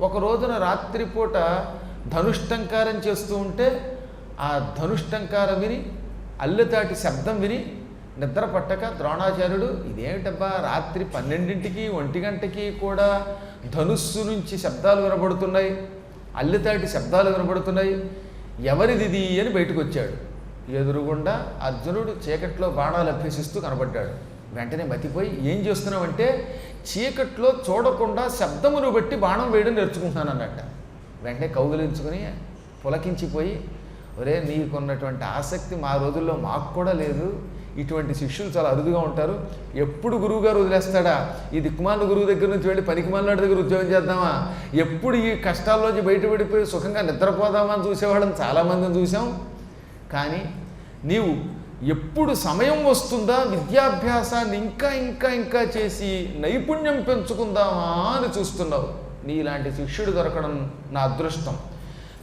ఒక రోజున రాత్రిపూట ధనుష్టంకారం చేస్తూ ఉంటే ఆ ధనుష్టంకారం విని అల్లెతాటి శబ్దం విని నిద్ర పట్టక ద్రోణాచార్యుడు ఇదేమిటబ్బా రాత్రి పన్నెండింటికి ఒంటి గంటకి కూడా ధనుస్సు నుంచి శబ్దాలు వినబడుతున్నాయి అల్లెతాటి శబ్దాలు వినబడుతున్నాయి ఎవరిదిది? అని బయటకు వచ్చాడు ఎదురుగుండా అర్జునుడు చీకట్లో బాణాలు అభ్యసిస్తూ కనబడ్డాడు. వెంటనే మతిపోయి ఏం చేస్తున్నావంటే చీకట్లో చూడకుండా శబ్దమును బట్టి బాణం వేయడం నేర్చుకుంటున్నాను అన్నట్ట. వెంటనే కౌగిలించుకొని పులకించిపోయి ఒరే నీకున్నటువంటి ఆసక్తి మా రోజుల్లో మాకు కూడా లేదు. ఇటువంటి శిష్యులు చాలా అరుదుగా ఉంటారు. ఎప్పుడు గురువుగారు వదిలేస్తాడా? ఈ దిక్కుమాల గురువు దగ్గర నుంచి వెళ్ళి పనికిమాలినాడు దగ్గర ఉద్యోగం చేద్దామా? ఎప్పుడు ఈ కష్టాల్లోంచి బయటపడిపోయి సుఖంగా నిద్రపోదామా అని చూసేవాళ్ళని చాలామందిని చూసాం. కానీ నీవు ఎప్పుడు సమయం వస్తుందా? విద్యాభ్యాసాన్ని ఇంకా ఇంకా ఇంకా చేసి నైపుణ్యం పెంచుకుందామా అని చూస్తున్నావు. నీలాంటి శిష్యుడు దొరకడం నా అదృష్టం.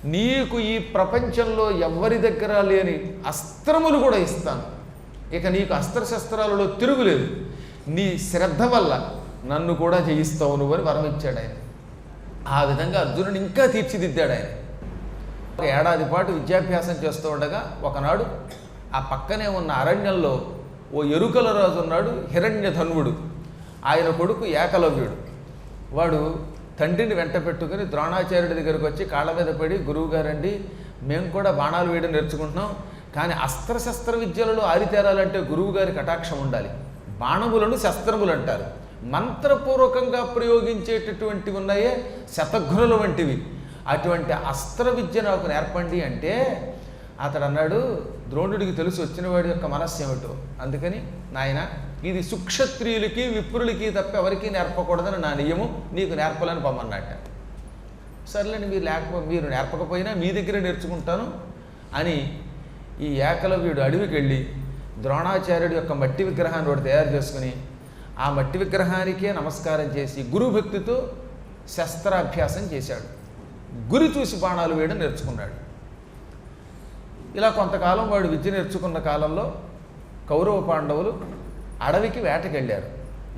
నీకు ఈ ప్రపంచంలో ఎవ్వరి దగ్గర లేని అస్త్రములు కూడా ఇస్తాను. ఇక నీకు అస్త్రశస్త్రాలలో తిరుగులేదు నీ శ్రద్ధ వల్ల నన్ను కూడా జయిస్తావు నువ్వు అని వరం ఇచ్చాడు ఆయన. ఆ విధంగా అర్జునుని ఇంకా తీర్చిదిద్దాడు ఆయన. ఒక ఏడాది పాటు విద్యాభ్యాసం చేస్తూ ఉండగా ఒకనాడు ఆ పక్కనే ఉన్న అరణ్యంలో ఓ ఎరుకల రాజు ఉన్నాడు హిరణ్యధన్వుడు ఆయన కొడుకు ఏకలవ్యుడు. వాడు తండ్రిని వెంట పెట్టుకుని ద్రోణాచార్యుడి దగ్గరికి వచ్చి కాళ్ళ మీద పడి గురువుగారండి మేము కూడా బాణాలు వేయడం నేర్చుకుంటున్నాం కానీ అస్త్రశస్త్ర విద్యలలో ఆరితేరాలంటే గురువు గారి కటాక్షం ఉండాలి. బాణములను శస్త్రములు అంటారు. మంత్రపూర్వకంగా ప్రయోగించేటటువంటివి ఉన్నాయే శతఘ్నుల వంటివి. అటువంటి అస్త్ర విద్య నాకు నేర్పండి అంటే అతడు అన్నాడు ద్రోణుడికి తెలిసి వచ్చినవాడి యొక్క మనస్సు ఏమిటో. అందుకని నాయన ఇది సుక్షత్రియులకి విప్రులకి తప్ప ఎవరికీ నేర్పకూడదని నా నియమం. నీకు నేర్పాలని పొమ్మన్నట్ట సర్లేండి మీరు లేకపో మీరు నేర్పకపోయినా మీ దగ్గరే నేర్చుకుంటాను అని ఈ ఏకలవ్యుడు అడవికి వెళ్ళి ద్రోణాచార్యుడి యొక్క మట్టి విగ్రహాన్ని ఒకటి తయారు చేసుకుని ఆ మట్టి విగ్రహానికే నమస్కారం చేసి గురుభక్తితో శస్త్రాభ్యాసం చేశాడు. గురి చూసి బాణాలు వేయడం నేర్చుకున్నాడు. ఇలా కొంతకాలం వాడు విద్య నేర్చుకున్న కాలంలో కౌరవ పాండవులు అడవికి వేటకెళ్ళారు.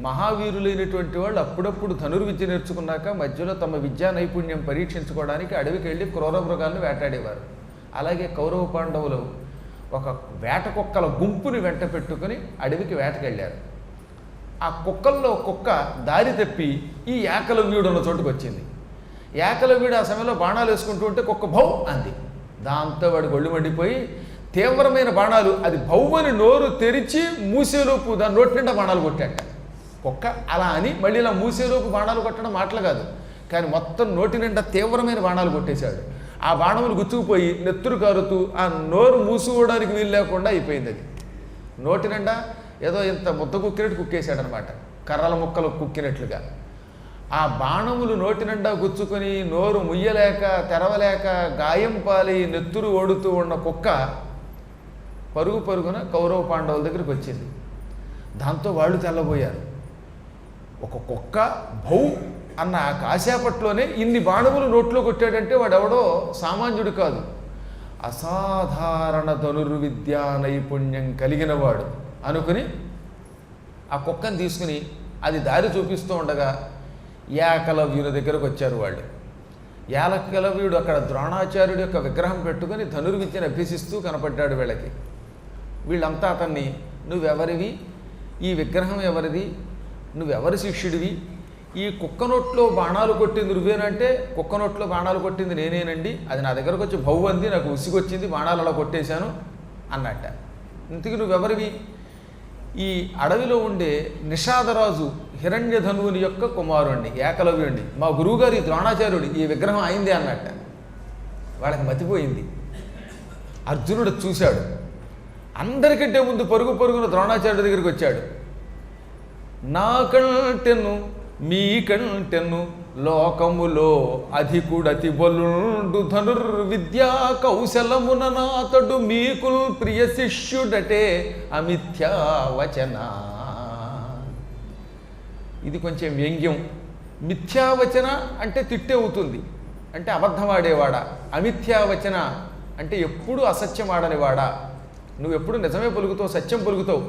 మహావీరులైనటువంటి వాళ్ళు అప్పుడప్పుడు ధనుర్విద్య నేర్చుకున్నాక మధ్యలో తమ విద్యా నైపుణ్యం పరీక్షించుకోవడానికి అడవికి వెళ్ళి క్రూర మృగాలను వేటాడేవారు. అలాగే కౌరవ పాండవులు ఒక వేట కుక్కల గుంపుని వెంట పెట్టుకుని అడవికి వేటకెళ్ళారు. ఆ కుక్కల్లో కుక్క దారి తప్పి ఈ ఏకలవ్యుడు ఉన్న చోటుకు వచ్చింది ఏకలవ్యుడు ఆ సమయంలో బాణాలు వేసుకుంటూ ఉంటే కుక్క భౌ అంది. దాంతో వాడు ఒళ్ళు మండిపోయి తీవ్రమైన బాణాలు అది భౌమని నోరు తెరిచి మూసేలోపు దాని నోటి నిండా బాణాలు కొట్టాట కుక్క అలా అని మళ్ళీ ఇలా మూసేలోపు బాణాలు కొట్టడం మాటలు కాదు. కానీ మొత్తం నోటి నిండా తీవ్రమైన బాణాలు కొట్టేశాడు. ఆ బాణములు గుచ్చుకుపోయి నెత్తురు కారుతూ ఆ నోరు మూసుకోవడానికి వీలు లేకుండా అయిపోయింది అది. నోటి నిండా ఏదో ఇంత ముద్ద కుక్కినట్టు కుక్కేశాడనమాట. కర్రల ముక్కలు కుక్కినట్లుగా. ఆ బాణములు నోటి నిండా గుచ్చుకొని నోరు ముయ్యలేక తెరవలేక గాయం పాలి నెత్తురు ఓడుతూ ఉన్న కుక్క పరుగు పరుగున కౌరవ పాండవుల దగ్గరికి వచ్చింది. దాంతో వాళ్ళు తెల్లబోయారు. ఒక కుక్క భౌ అన్న ఆ కాసేపట్లోనే ఇన్ని బాణములు నోట్లో కొట్టాడంటే వాడెవడో సామాన్యుడు కాదు. అసాధారణ ధనుర్విద్యా నైపుణ్యం కలిగిన వాడు. అనుకుని ఆ కుక్కను తీసుకుని అది దారి చూపిస్తూ ఉండగా ఏకలవ్యుని దగ్గరకు వచ్చారు వాళ్ళు. ఏకలవ్యుడు అక్కడ ద్రోణాచార్యుడి యొక్క విగ్రహం పెట్టుకొని ధనుర్విద్యను అభ్యసిస్తూ కనపడ్డాడు వీళ్ళకి. వీళ్ళంతా అతన్ని నువ్వెవరివి? ఈ విగ్రహం ఎవరిది? నువ్వెవరి శిష్యుడివి? ఈ కుక్క నోట్లో బాణాలు కొట్టింది నువ్వేనంటే కుక్క నోట్లో బాణాలు కొట్టింది నేనేనండి. అది నా దగ్గరకు వచ్చి భవ్వంది నాకు ఉసిగొచ్చింది బాణాలు అలా కొట్టేశాను అన్నట్ట. ఇంతకీ నువ్వెవరివి? ఈ అడవిలో ఉండే నిషాదరాజు హిరణ్యధనువుని యొక్క కుమారుణ్ణి ఏకలవ్యుణ్ణి. మా గురువుగారి ద్రోణాచార్యుడు ఈ విగ్రహం అయింది అన్నట్ట. వాళ్ళకి మతిపోయింది. అర్జునుడు చూశాడు. అందరికంటే ముందు పరుగు పరుగున ద్రోణాచార్యుడి దగ్గరికి వచ్చాడు. నా కంటెన్ను మీ కంటెన్ను లోకములో అధికుడతి బలుండు ధనుర్విద్యా కౌశలమున నాతడు మీకు ప్రియ శిష్యుడటే అమిథ్యావచన ఇది కొంచెం వ్యంగ్యం. మిథ్యావచన అంటే తిట్టే అవుతుంది అంటే అబద్ధమాడేవాడా? అమిథ్యావచన అంటే ఎప్పుడు అసత్యం ఆడనివాడా నువ్వు ఎప్పుడు నిజమే పలుకుతావు సత్యం పలుకుతావు.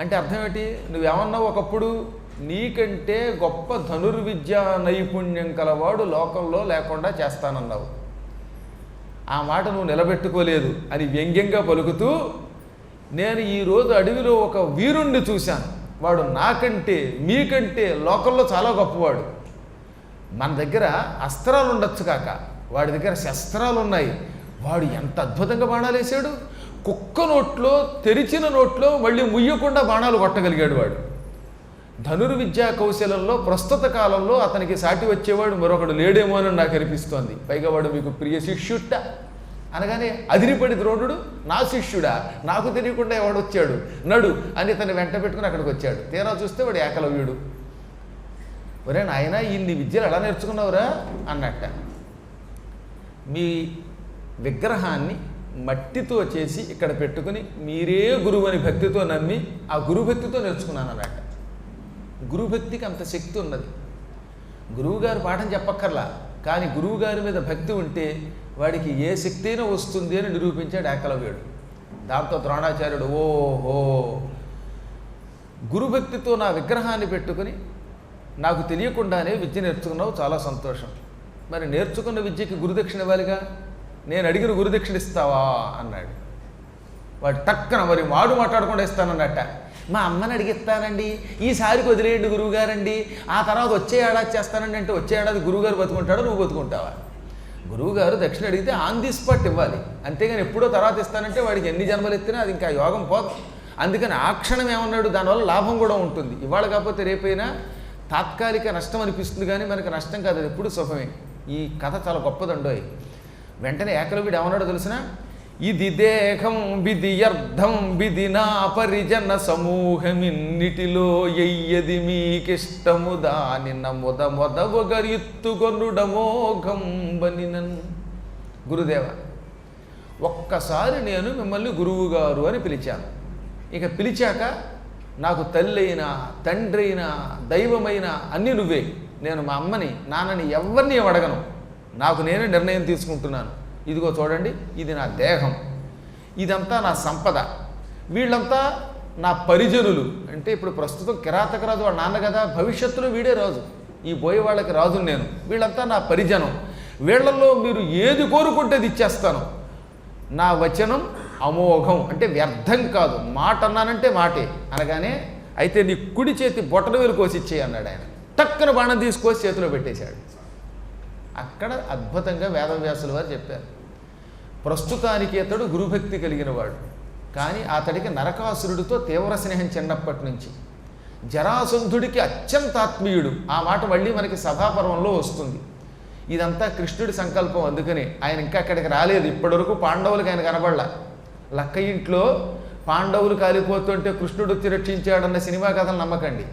అంటే అర్థం ఏంటి నువ్వేమన్నావు ఒకప్పుడు నీకంటే గొప్ప ధనుర్విద్యా నైపుణ్యం కలవాడు లోకంలో లేకుండా చేస్తానన్నావు. ఆ మాట నువ్వు నిలబెట్టుకోలేదు అని వ్యంగ్యంగా పలుకుతూ నేను ఈరోజు అడవిలో ఒక వీరుణ్ణి చూశాను. వాడు నాకంటే మీకంటే లోకంలో చాలా గొప్పవాడు. మన దగ్గర అస్త్రాలు ఉండొచ్చు కాక వాడి దగ్గర శస్త్రాలు ఉన్నాయి. వాడు ఎంత అద్భుతంగా బాణాలు వేసాడు కుక్క నోట్లో తెరిచిన నోట్లో మళ్ళీ ముయ్యకుండా బాణాలు కొట్టగలిగాడు వాడు. ధనుర్విద్యా కౌశలంలో ప్రస్తుత కాలంలో అతనికి సాటి వచ్చేవాడు మరొకడు లేడేమో అని నాకు అనిపిస్తోంది. పైగా వాడు మీకు ప్రియ శిష్యుట్ట అనగానే అదిరిపడి ద్రోణుడు నా శిష్యుడా నాకు తెలియకుండా ఎవడు వచ్చాడు? నడు అని తను వెంట పెట్టుకుని అక్కడికి వచ్చాడు. తీరా చూస్తే వాడు ఏకలవ్యుడు. ఒరే నాయన ఇన్ని విద్యలు ఎలా నేర్చుకున్నావురా? అన్నట్ట. మీ విగ్రహాన్ని మట్టితో చేసి ఇక్కడ పెట్టుకుని మీరే గురువు అని భక్తితో నమ్మి ఆ గురుభక్తితో నేర్చుకున్నాను అన్నట్ట గురుభక్తికి అంత శక్తి ఉన్నది. గురువుగారు పాఠం చెప్పక్కర్లా కానీ గురువుగారి మీద భక్తి ఉంటే వాడికి ఏ శక్తి అయినా వస్తుంది అని నిరూపించాడు ఏకలవ్యుడు. దాంతో ద్రోణాచార్యుడు ఓహో గురుభక్తితో నా విగ్రహాన్ని పెట్టుకుని నాకు తెలియకుండానే విద్య నేర్చుకున్నావు చాలా సంతోషం. మరి నేర్చుకున్న విద్యకి గురుదక్షిణ ఇవ్వాలిగా? నేను అడిగిన గురుదక్షిణ ఇస్తావా? అన్నాడు. వాడు టక్కన మరి మాడు మాట్లాడకుండా ఇస్తానన్నట్ట. మా అమ్మని అడిగిస్తానండి ఈసారి వదిలేయండి గురువుగారండి ఆ తర్వాత వచ్చే ఏడాది చేస్తానండి అంటే వచ్చే ఏడాది గురువుగారు బతుకుంటాడో నువ్వు బతుకుంటావా? గురువుగారు దక్షిణ అడిగితే ఆన్ ది స్పాట్ ఇవ్వాలి. అంతేగాని ఎప్పుడో తర్వాత ఇస్తానంటే వాడికి ఎన్ని జన్మలు ఎత్తినా అది ఇంకా యోగం పోదు. అందుకని ఆ క్షణం ఏమన్నాడు దానివల్ల లాభం కూడా ఉంటుంది. ఇవాళ కాకపోతే రేపైనా తాత్కాలిక నష్టం అనిపిస్తుంది కానీ మనకి నష్టం కాదు అది ఎప్పుడు సుఖమే ఈ కథ చాలా గొప్పదండోయ్. వెంటనే ఏకలవ్యుడు ఏమన్నాడో తెలిసినా? ఇది దేహం విధి అర్థం విధి నా పరిజన సమూహమిన్నిటిలో ఎయ్యది మీకిష్టము. దాని మొద మొదవగరిత్తుకొనుడమోఘం బనినన్. గురుదేవ ఒక్కసారి నేను మిమ్మల్ని గురువుగారు అని పిలిచాను. ఇక పిలిచాక నాకు తల్లి అయినా తండ్రి అయినా దైవమైన అన్నీ నువ్వే. నేను మా అమ్మని నాన్నని ఎవరిని అడగను. నాకు నేనే నిర్ణయం తీసుకుంటున్నాను. ఇదిగో చూడండి ఇది నా దేహం. ఇదంతా నా సంపద. వీళ్ళంతా నా పరిజనులు. అంటే ఇప్పుడు ప్రస్తుతం కిరాతక రాజు వాళ్ళ నాన్న కదా భవిష్యత్తులో వీడే రాజు. ఈ పోయే వాళ్ళకి రాజు నేను. వీళ్ళంతా నా పరిజనం. వీళ్ళల్లో మీరు ఏది కోరుకుంటే అది ఇచ్చేస్తాను. నా వచనం అమోఘం. అంటే వ్యర్థం కాదు. మాట అన్నానంటే మాటే. అనగానే అయితే నీ కుడి చేతి బొట్టన వేలు కోసి ఇచ్చేయి అన్నాడు ఆయన. టక్కన బాణం తీసుకొచ్చి చేతిలో పెట్టేశాడు. అక్కడ అద్భుతంగా వేదవ్యాసుల వారు చెప్పారు. ప్రస్తుతానికి అతడు గురుభక్తి కలిగిన వాడు కానీ అతడికి నరకాసురుడితో తీవ్ర స్నేహం చిన్నప్పటి నుంచి. జరాసంధుడికి అత్యంత ఆత్మీయుడు. ఆ మాట మళ్ళీ మనకి సభాపర్వంలో వస్తుంది. ఇదంతా కృష్ణుడి సంకల్పం. అందుకని ఆయన ఇంకా అక్కడికి రాలేదు. ఇప్పటివరకు పాండవులకు ఆయన కనబడలా. లక్క ఇంట్లో పాండవులు కాలిపోతుంటే కృష్ణుడు వచ్చి రక్షించాడన్న సినిమా కథలు నమ్మకండి.